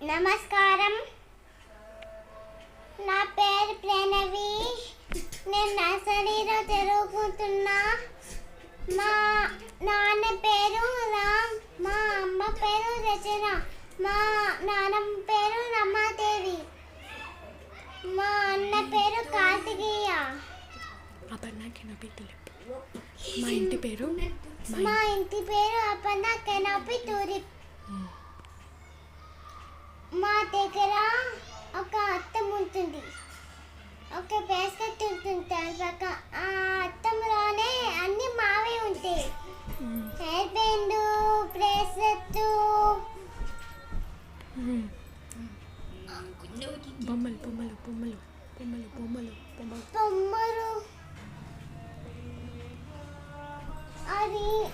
నమస్కారం. నా పేరు ప్రణవి. నేను నర్సరీలో చదువుకుంటున్నా మా నాన్న పేరు రామ్ మా అమ్మ పేరు రచన మా నాన్నమ్మ పేరు రమాదేవి మా అన్న పేరు కార్తికేయ. తెలుపు మా ఇంటి పేరు మా ఇంటి పేరు అపర్ణ కెనపి దగ్గర ఒక అద్దం ఉంటుంది. ఒక బేస్కెట్ ఉంటుంది. ఆ అద్దంలోనే అన్ని మావే ఉంటాయి. హెయిర్ బ్యాండ్ బ్రేస్లెట్ మ్మ్. బొమ్మలు బొమ్మలు బొమ్మలు బొమ్మలు బొమ్మలు బొమ్మలు. బొమ్మలు. అది